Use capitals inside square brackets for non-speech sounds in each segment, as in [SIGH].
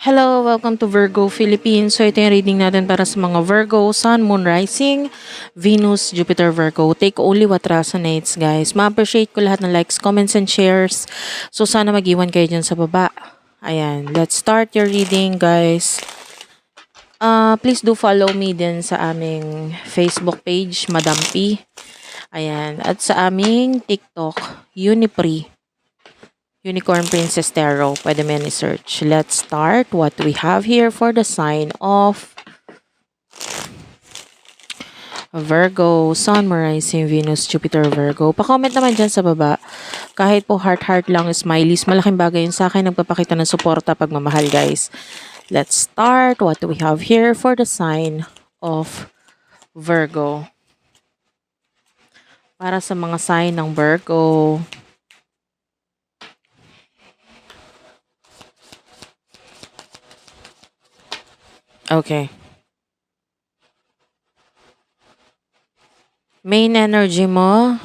Hello, welcome to Virgo Philippines. So ito yung reading natin para sa mga Virgo, Sun, Moon, Rising, Venus, Jupiter, Virgo. Take only what resonates, guys. Ma-appreciate ko lahat ng likes, comments, and shares. So sana mag-iwan kayo dyan sa baba. Ayan, let's start your reading, guys. Uh, please do follow me din sa aming Facebook page, Madam P. Ayan, at sa aming TikTok, Unipri. Unicorn Princess Tarot. Pwede mo yan i-search. Let's start what we have here for the sign of Virgo, Sun, Rising, Venus, Jupiter, Virgo. Pa-comment naman dyan sa baba. Kahit po heart-heart lang, smileys, malaking bagay yun sa akin. Nagpapakita ng suporta, pagmamahal, guys. Let's start what we have here for the sign of Virgo. Para sa mga sign ng Virgo, Okay. Main energy mo.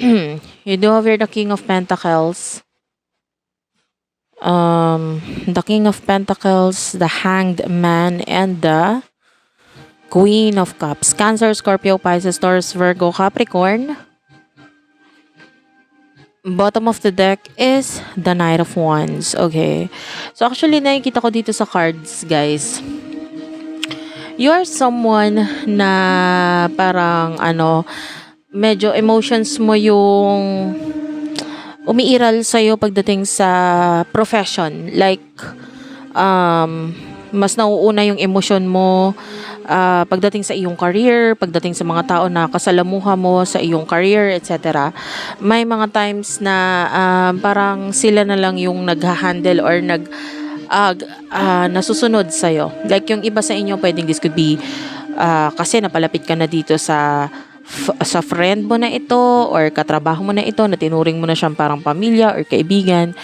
[CLEARS THROAT] you do have here the King of Pentacles. Um, the King of Pentacles, the Hanged Man, and the Queen of Cups. Cancer, Scorpio, Pisces, Taurus, Virgo, Capricorn. Bottom of the deck is the Knight of Wands. Okay. So actually, nakikita ko dito sa cards, guys. You are someone na parang ano, medyo emotions mo yung umiiral sa'yo pagdating sa profession. Like, um, mas nauuna yung emosyon mo ah, pagdating sa iyong career, pagdating sa mga tao na kasalamuha mo sa iyong career, etc. May mga times na ah, parang sila na lang yung nagha-handle or nag g- ah, nasusunod sa'yo. Like yung iba sa inyo, pwedeng this could be ah, kasi napalapit ka na dito sa sa friend mo na ito or katrabaho mo na ito na tinuring mo na siyang parang pamilya or kaibigan.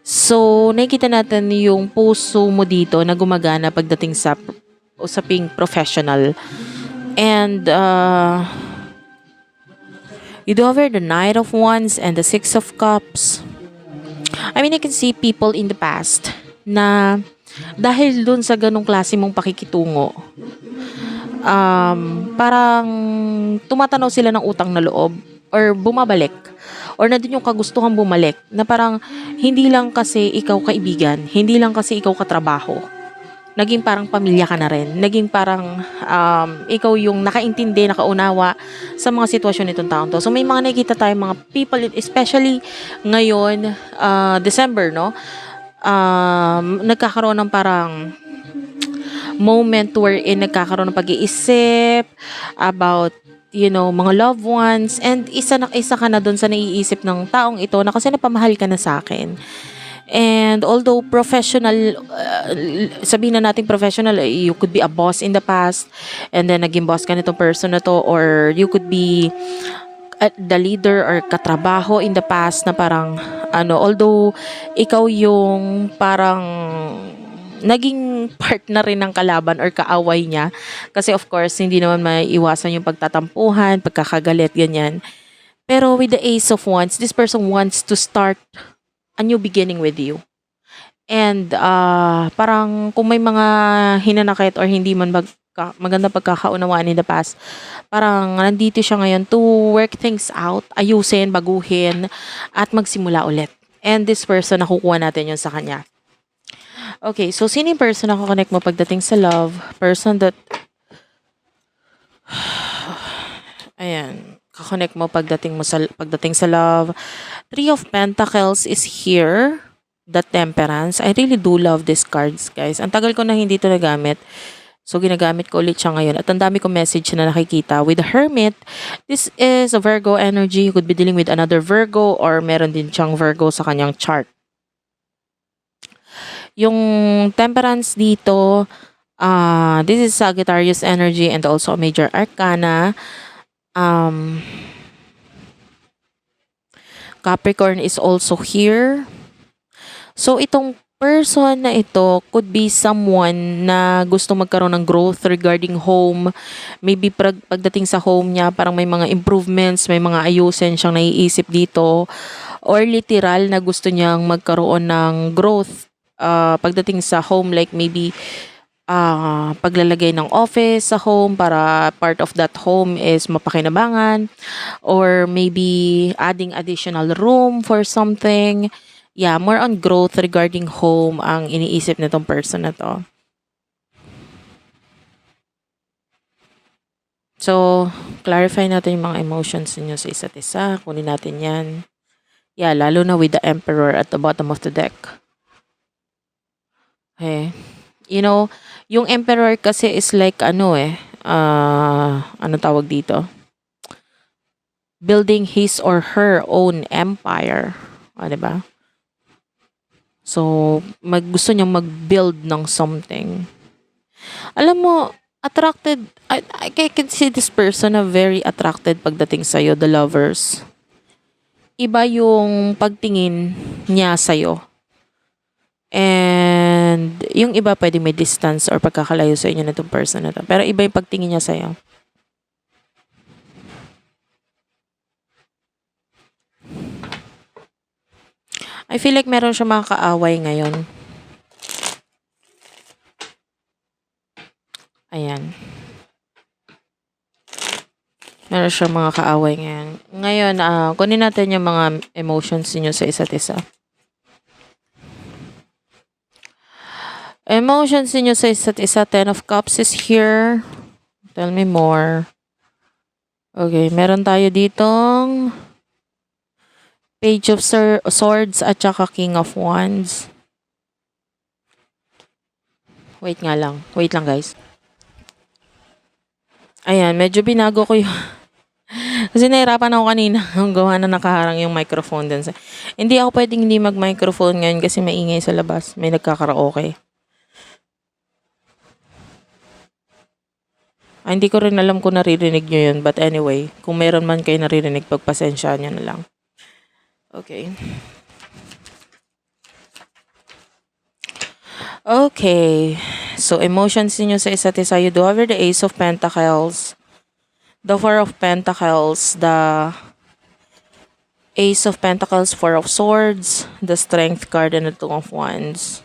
So, nakikita natin yung puso mo dito na gumagana pagdating sa usaping professional. And, uh, you do here the Knight of Wands and the Six of Cups. I mean, I can see people in the past na dahil dun sa ganong klase mong pakikitungo, um, parang tumatanaw sila ng utang na loob or bumabalik or nandun yung kagustuhan bumalik na parang hindi lang kasi ikaw kaibigan, hindi lang kasi ikaw katrabaho. Naging parang pamilya ka na rin. Naging parang um, ikaw yung nakaintindi, nakaunawa sa mga sitwasyon nitong taon to. So may mga nakikita tayo mga people, especially ngayon, uh, December, no? Um, nagkakaroon ng parang moment wherein nagkakaroon ng pag-iisip about you know, mga loved ones and isa na isa ka na doon sa naiisip ng taong ito na kasi napamahal ka na sa akin. And although professional, uh, sabihin na natin professional, eh, you could be a boss in the past and then naging boss ka nitong person na to or you could be at the leader or katrabaho in the past na parang ano although ikaw yung parang naging part na rin ng kalaban or kaaway niya kasi of course hindi naman maiiwasan yung pagtatampuhan, pagkakagalit ganyan. Pero with the Ace of Wands, this person wants to start a new beginning with you. And uh, parang kung may mga hinanakit or hindi man magka, maganda pagkakaunawaan in the past, parang nandito siya ngayon to work things out, ayusin, baguhin, at magsimula ulit. And this person, nakukuha natin yun sa kanya. Okay, so sino yung person na connect mo pagdating sa love? Person that... [SIGHS] Ayan. Kakonect mo pagdating mo sa pagdating sa love. Three of Pentacles is here. The Temperance. I really do love these cards, guys. Ang tagal ko na hindi ito nagamit. So, ginagamit ko ulit siya ngayon. At ang dami kong message na nakikita. With the Hermit, this is a Virgo energy. You could be dealing with another Virgo or meron din siyang Virgo sa kanyang chart. Yung Temperance dito, uh, this is Sagittarius energy and also a major arcana. Um, Capricorn is also here. So itong person na ito could be someone na gusto magkaroon ng growth regarding home. Maybe prag- pagdating sa home niya, parang may mga improvements, may mga ayusin siyang naiisip dito. Or literal na gusto niyang magkaroon ng growth ah, pagdating sa home. Like maybe ah, paglalagay ng office sa home para part of that home is mapakinabangan. Or maybe adding additional room for something yeah, more on growth regarding home ang iniisip nitong person na to. So, clarify natin yung mga emotions ninyo sa isa't isa. Kunin natin yan. Yeah, lalo na with the Emperor at the bottom of the deck. Okay. You know, yung Emperor kasi is like ano eh, ah, ano tawag dito? Building his or her own empire. O, diba? So, mag, gusto niyang mag-build ng something. Alam mo, attracted, I, I can see this person na very attracted pagdating sa'yo, the lovers. Iba yung pagtingin niya sa'yo. And yung iba pwede may distance or pagkakalayo sa inyo nitong person na to. Pero iba yung pagtingin niya sa'yo. I feel like meron siya mga kaaway ngayon. Ayan. Meron siya mga kaaway ngayon. Ngayon, ah kunin natin yung mga emotions niyo sa isa't isa. Emotions niyo sa isa't isa. Ten of Cups is here. Tell me more. Okay, meron tayo ditong Page of Swords at saka King of Wands. Wait nga lang. Wait lang guys. Ayan, medyo binago ko yung... [LAUGHS] Kasi nahirapan ako kanina [LAUGHS] kung gawa na nakaharang yung microphone. Sa... Hindi ako pwedeng hindi mag-microphone ngayon kasi maingay sa labas. May nagkakaraoke. Ah, hindi ko rin alam kung naririnig nyo yun. But anyway, kung meron man kayo naririnig, pagpasensya nyo na lang. Okay. Okay. So, emotions niyo sa isa't isa. You do have the Ace of Pentacles, the Four of Pentacles, the Ace of Pentacles, Four of Swords, the Strength card, and the Two of Wands.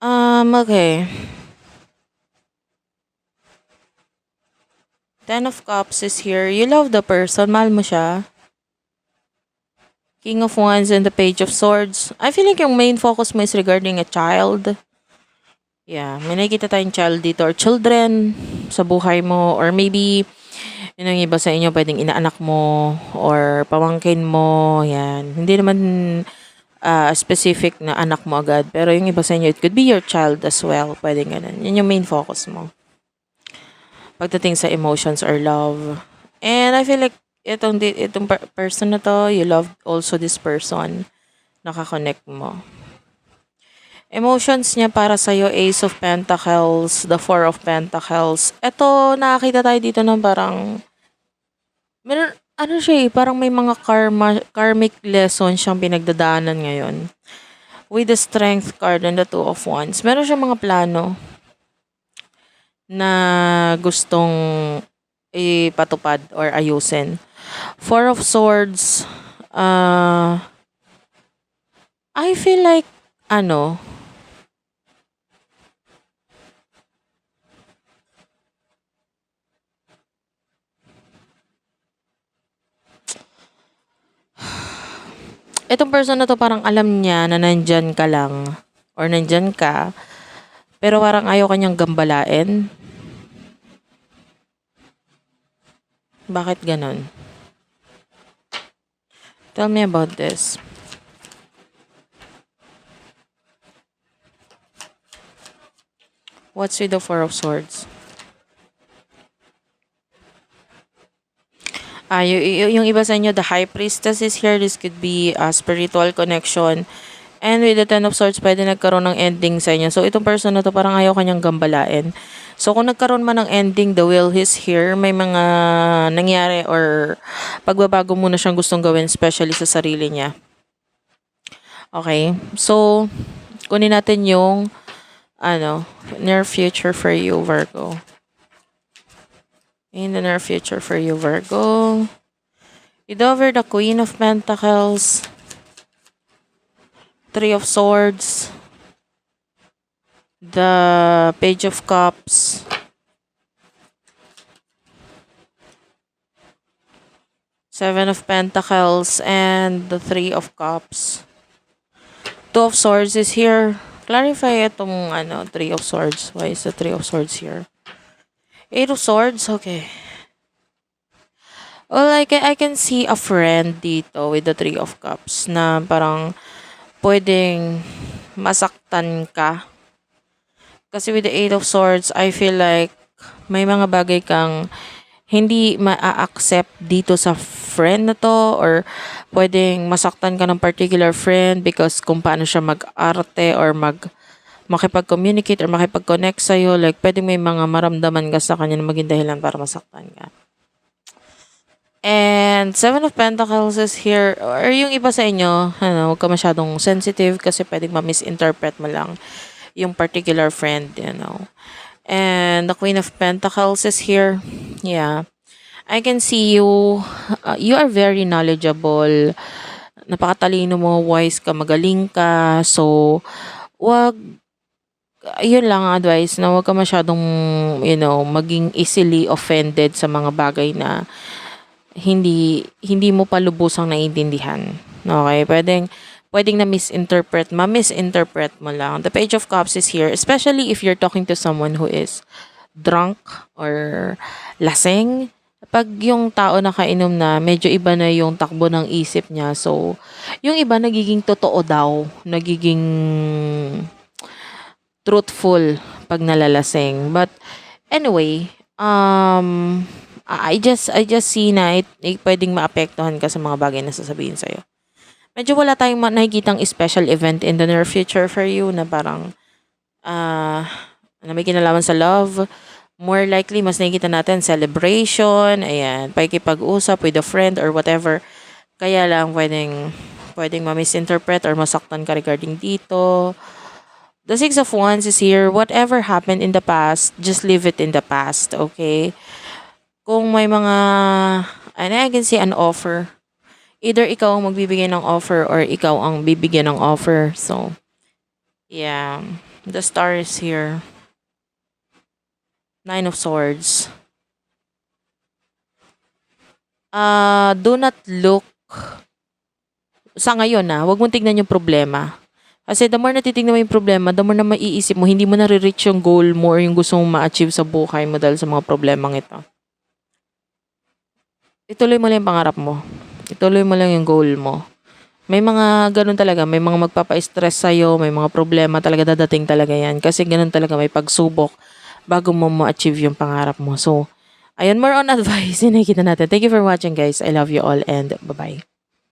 Um, okay. Ten of Cups is here. You love the person. Mahal mo siya. King of Wands and the Page of Swords. I feel like yung main focus mo is regarding a child. Yeah, may nakikita tayong child dito or children sa buhay mo or maybe yun ang iba sa inyo pwedeng inaanak mo or pamangkin mo. Yan. Hindi naman ah, specific na anak mo agad. Pero yung iba sa inyo, it could be your child as well. Pwedeng ganun. Yun yung main focus mo. Pagdating sa emotions or love. And I feel like itong, itong per- person na to, you love also this person. Nakakonect mo. Emotions niya para sa'yo, Ace of Pentacles, the Four of Pentacles. Ito, nakakita tayo dito ng parang, meron, ano siya eh, parang may mga karma, karmic lesson siyang pinagdadaanan ngayon. With the Strength card and the Two of Wands. Meron siyang mga plano na gustong ipatupad or ayusin. Four of Swords, uh, I feel like, ano, itong person na to parang alam niya na nandyan ka lang or nandyan ka, pero parang ayaw kanyang gambalain. Bakit ganon? Tell me about this. What's with the Four of Swords? Ah, y- y- yung iba sa inyo, the High Priestess is here. This could be a spiritual connection. And with the Ten of Swords, pwede nagkaroon ng ending sa inyo. So, itong person na to, parang ayaw kanyang gambalain. So, kung nagkaroon man ng ending, the will is here. May mga nangyari or pagbabago muna siyang gustong gawin, especially sa sarili niya. Okay? So, kunin natin yung ano, near future for you, Virgo. In the near future for you, Virgo. You over the Queen of Pentacles. Three of Swords. The Page of Cups. Seven of Pentacles and the Three of Cups. Two of Swords is here. Clarify itong ano, Three of Swords. Why is the Three of Swords here? Eight of Swords, okay. Well, I can, I can see a friend dito with the Three of Cups na parang pwedeng masaktan ka. Kasi with the Eight of Swords, I feel like may mga bagay kang hindi ma-accept dito sa friend na to or pwedeng masaktan ka ng particular friend because kung paano siya mag-arte or mag makipag-communicate or makipag-connect sa'yo. Like, pwedeng may mga maramdaman ka sa kanya na maging dahilan para masaktan ka. And Seven of Pentacles is here. Or yung iba sa inyo, ano, huwag ka masyadong sensitive kasi pwedeng ma-misinterpret mo lang yung particular friend, you know. And the Queen of Pentacles is here. Yeah. I can see you. uh, you are very knowledgeable. Napakatalino mo, wise ka, magaling ka. So, wag yun lang ang advice na wag ka masyadong, you know, maging easily offended sa mga bagay na hindi hindi mo pa lubusang naiintindihan. Okay? Pwedeng pwedeng na misinterpret, ma-misinterpret mo lang. The Page of Cups is here, especially if you're talking to someone who is drunk or lasing. Pag yung tao nakainom na, medyo iba na yung takbo ng isip niya. So, yung iba nagiging totoo daw. Nagiging truthful pag nalalasing. But, anyway, um, I just, I just see na it, it pwedeng maapektuhan ka sa mga bagay na sasabihin sa'yo. Medyo wala tayong nakikitang special event in the near future for you na parang, ah, na may kinalaman sa love. More likely, mas nakikita natin celebration, ayan, pakikipag-usap with a friend or whatever. Kaya lang, pwedeng, pwedeng ma-misinterpret or masaktan ka regarding dito. The Six of Wands is here. Whatever happened in the past, just leave it in the past, okay? Kung may mga, and I can see an offer. Either ikaw ang magbibigay ng offer or ikaw ang bibigyan ng offer. So, yeah. The star is here. Nine of Swords. Uh, do not look sa ngayon na, wag mong tignan yung problema. Kasi the more natitignan mo yung problema, the more na maiisip mo, hindi mo na-reach yung goal mo or yung gusto mong ma-achieve sa buhay mo dahil sa mga problemang ito. Ituloy mo lang yung pangarap mo. Ituloy mo lang yung goal mo. May mga ganun talaga, may mga magpapa-stress sa'yo, may mga problema talaga dadating talaga yan. Kasi ganun talaga, may pagsubok bago mo ma-achieve yung pangarap mo. So, ayun, more on [LAUGHS] advice, yung nakikita natin. Thank you for watching guys. I love you all and bye-bye.